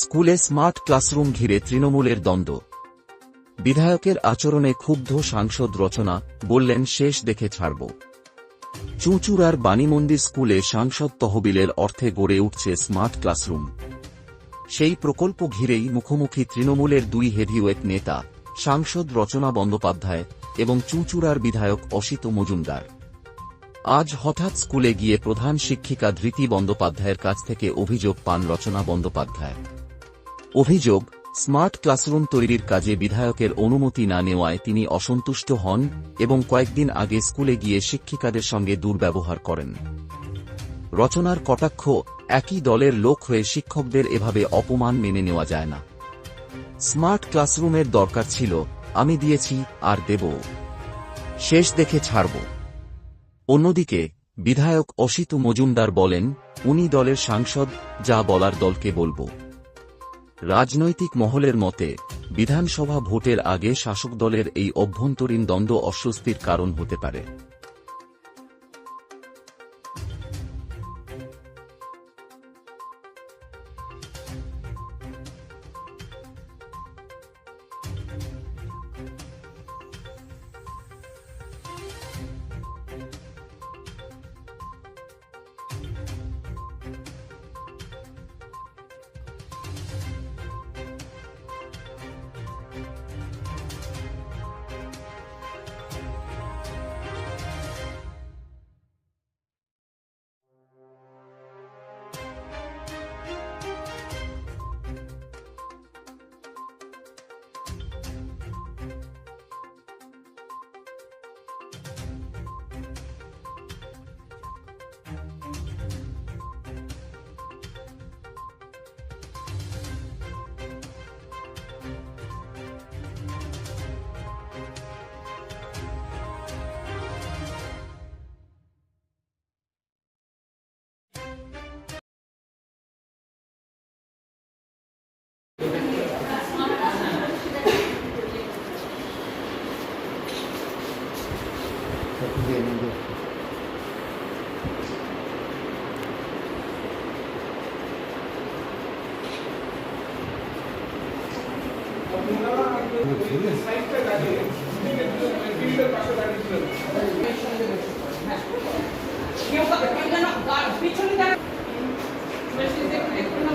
স্কুলে smart classroom ঘিরে তৃণমূলের দ্বন্দ্ব। বিধায়কের আচরণে ক্ষুব্ধ সাংসদ রচনা, বললেন, শেষ দেখে ছাড়ব। চুঁচুড়ার বাণীমন্দির স্কুলে সাংসদ তহবিলের অর্থে গড়ে উঠছে স্মার্ট ক্লাসরুম। সেই প্রকল্প ঘিরেই মুখোমুখি তৃণমূলের দুই হেভিওয়েট নেতা, সাংসদ রচনা বন্দ্যোপাধ্যায় এবং চুঁচুড়ার বিধায়ক অসিত মজুমদার। আজ হঠাৎ স্কুলে গিয়ে প্রধান শিক্ষিকা ধৃতি বন্দ্যোপাধ্যায়ের কাছ থেকে অভিযোগ পান রচনা বন্দ্যোপাধ্যায়। অভিযোগ, স্মার্ট ক্লাসরুম তৈরির কাজে বিধায়কের অনুমতি না নেওয়ায় তিনি অসন্তুষ্ট হন এবং কয়েকদিন আগে স্কুলে গিয়ে শিক্ষিকাদের সঙ্গে দুর্ব্যবহার করেন। রচনার কটাক্ষ একই দলের লোক হয়ে শিক্ষকদের এভাবে অপমান মেনে নেওয়া যায় না। স্মার্ট ক্লাসরুমের দরকার ছিল, আমি দিয়েছি, আর দেব। শেষ দেখে ছাড়ব। অন্যদিকে, বিধায়ক অসিত মজুমদার বলেন, উনি দলের সাংসদ, যা বলার দলকে বলব। রাজনৈতিক মহলের মতে, বিধানসভা ভোটের আগে শাসক দলের এই অভ্যন্তরীণ দ্বন্দ্ব অস্বস্তির কারণ হতে পারে।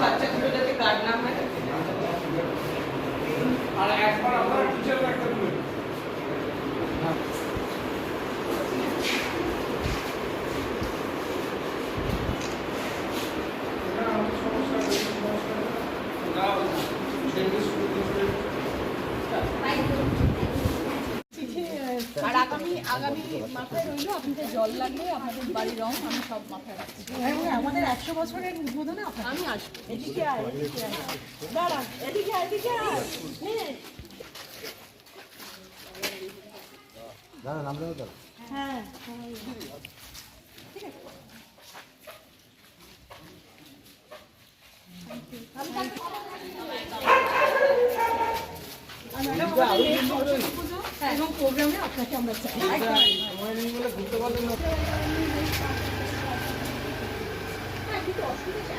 বাচ্চাগুলো যাতে কার্ড না হয় আর একবার আপনার টিচার একটা তুলে আর আগামী আগামী মাথায় রইল আপনাদের জল লাগলে আপনাদের বাড়ির রং আমি সব মাথায় রাখছি। আমাদের একশো বছরের উদ্বোধনে আমি আসব। এদিকে আয় এদিকে আয়। দাঁড়া এদিকে আয় এদিকে আয়। নে। হ্যাঁ। হ্যাঁ, এবং প্রোগ্রামে আপনাকে আমরা চাই। হ্যাঁ। কিন্তু অসুবিধা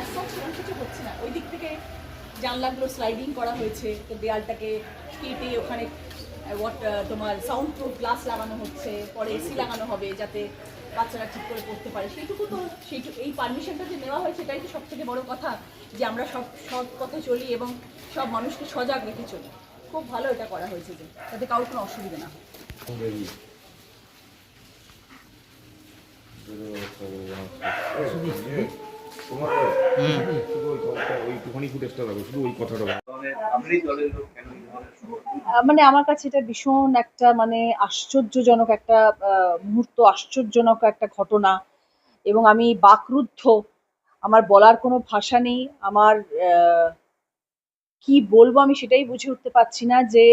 কিছু হচ্ছে না। ওই দিক থেকে জানলাগুলো স্লাইডিং করা হয়েছে তো দেয়ালটাকে কেটে ওখানে ওয়াট তোমার সাউন্ড প্রুফ গ্লাস লাগানো হচ্ছে পরে এসি লাগানো হবে যাতে বাচ্চারা ঠিক করে পড়তে পারে। সেইটুকু তো সেইটুকু এই পারমিশনটা যে নেওয়া হয়েছে এটাই তো সব থেকে বড় কথা যে আমরা সব সৎ পথে চলি এবং সব মানুষকে সজাগ রেখে চলি। খুব ভালো এটা করা হয়েছে যে তাতে কারোর কোনো অসুবিধা না মানে আমার কাছে এটা ভীষণ একটা মানে আশ্চর্যজনক একটা মুহূর্ত আশ্চর্যজনক একটা ঘটনা। এবং আমি বাকরুদ্ধ আমার বলার কোনো ভাষা নেই আমার আহ, কি বলব আমি সেটাই বুঝে উঠতে পারছি না যে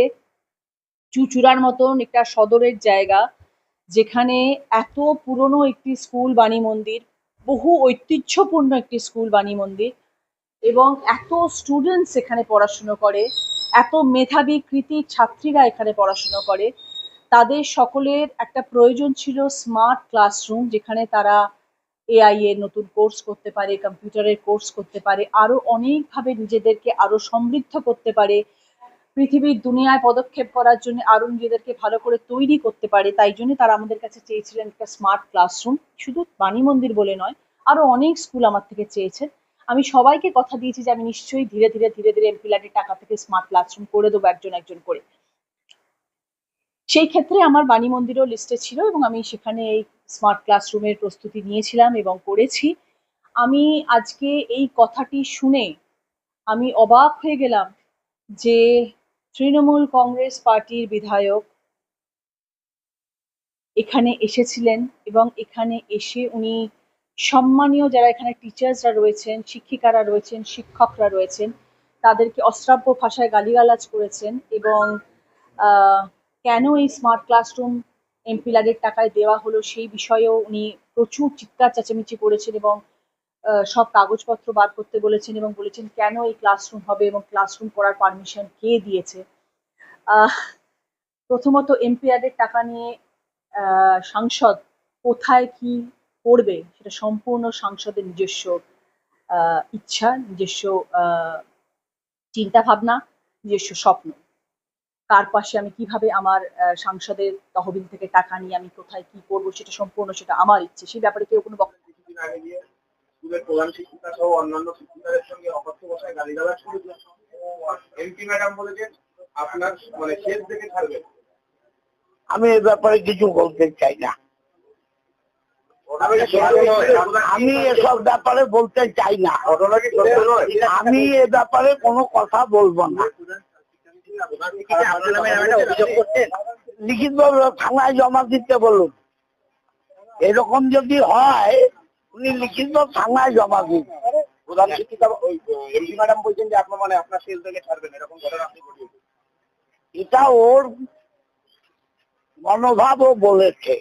চুচুড়ার মতন একটা সদরের জায়গা যেখানে এত পুরনো একটি স্কুল বাণী মন্দির, বহু ঐতিহ্যপূর্ণ একটি স্কুল বাণী মন্দির এবং এত স্টুডেন্টস এখানে পড়াশুনো করে, এত মেধাবী কৃতি ছাত্রীরা এখানে পড়াশুনো করে, তাদের সকলের একটা প্রয়োজন ছিল স্মার্ট ক্লাসরুম যেখানে তারা এআই এর নতুন কোর্স করতে পারে কম্পিউটারের কোর্স করতে পারে, আরও অনেকভাবে নিজেদেরকে আরও সমৃদ্ধ করতে পারে। পৃথিবীর দুনিয়ায় পদক্ষেপ করার জন্য আরও নিজেদেরকে ভালো করে তৈরি করতে পারে, তাই জন্য তারা আমাদের কাছে চেয়েছিলেন একটা স্মার্ট ক্লাসরুম শুধু বাণী মন্দির বলে নয়, আরও অনেক স্কুল আমার থেকে চেয়েছেন আমি সবাইকে কথা দিয়েছি যে আমি নিশ্চয়ই ধীরে ধীরে ধীরে ধীরে এমপিলারের টাকা থেকে স্মার্ট ক্লাসরুম করে দেবো একজন একজন করে। সেই ক্ষেত্রে আমার বাণী মন্দিরও লিস্টে ছিল এবং আমি সেখানে এই স্মার্ট ক্লাসরুমের প্রস্তুতি নিয়েছিলাম এবং করেছি। আমি আজকে এই কথাটি শুনে আমি অবাক হয়ে গেলাম যে তৃণমূল কংগ্রেস পার্টির বিধায়ক এখানে এসেছিলেন এবং এখানে এসে উনি সম্মানীয় যারা এখানে টিচার্সরা রয়েছেন, শিক্ষিকারা রয়েছেন, শিক্ষকরা রয়েছেন, তাদেরকে অশ্রাব্য ভাষায় গালিগালাজ করেছেন এবং কেন এই স্মার্ট ক্লাসরুম এমপিলারের টাকায় দেওয়া হলো? সেই বিষয়েও উনি প্রচুর চিৎকার চেঁচামেচি করেছেন এবং সব কাগজপত্র বার করতে বলেছেন এবং বলেছেন, কেন এই ক্লাসরুম হবে এবং ক্লাসরুম করার পারমিশন কে দিয়েছে? প্রথমত এমপিআরের টাকা নিয়ে সাংসদ কোথায় কি করবে সেটা সম্পূর্ণ সাংসদের নিজস্ব ইচ্ছা, নিজস্ব চিন্তা ভাবনা নিজস্ব স্বপ্ন। কার পাশে আমি কীভাবে আমার আহ, সাংসদের তহবিল থেকে টাকা নিয়ে আমি কোথায় কি করব সেটা সম্পূর্ণ সেটা আমার ইচ্ছে। সেই ব্যাপারে কেউ কোনো বক্তব্য কিছুদিন আগে গিয়ে স্কুলের প্রধান শিক্ষিকা সহ অন্যান্য শিক্ষিকাদের সঙ্গে অকথ্য ভাষায় গালিগালাজ করেছেন। এমপি ম্যাডাম বলেছেন আপনার মানে শেষ দেখে ছাড়বেন আমি এ ব্যাপারে কিছু বলতে চাই না? আমি এসব ব্যাপারে বলতে চাই না? আমি এ ব্যাপারে কোনো কথা বলব না। লিখিত থানায় জমা দিতে বলুন। এরকম যদি হয় উনি লিখিত থানায় জমা দিন। প্রধান শিক্ষিকা ওই ম্যাডাম বলছেন যে আপনার মানে আপনার শেষ দেখে ছাড়বেন এরকম ঘটনা আপনি ঘটিয়েছেন। এটা ওর মনোভাবও বলেছে।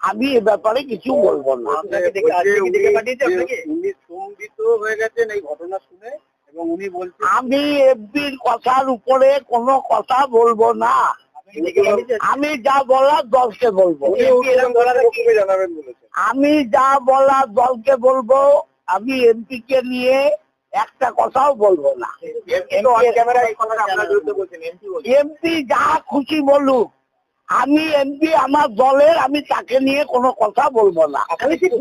আমি এ ব্যাপারে কিছু বলব না। আপনাকে দেখে আজকে দেখে পাঠিয়েছে আপনাকে? উনি স্তম্ভিত হয়ে গেছেন এই ঘটনা শুনে এবং উনি বলছেন আমি এফবির কথার উপরে কোনো কথা বলব না। আমি যা বলার দলকে বলব। আমি যা বলার দলকে বলব আমি এমপি কে নিয়ে একটা কথাও বলব না। এমপি যা খুশি বলুক আমি এমপি আমার দলের আমি তাকে নিয়ে কোনো কথা বলব না।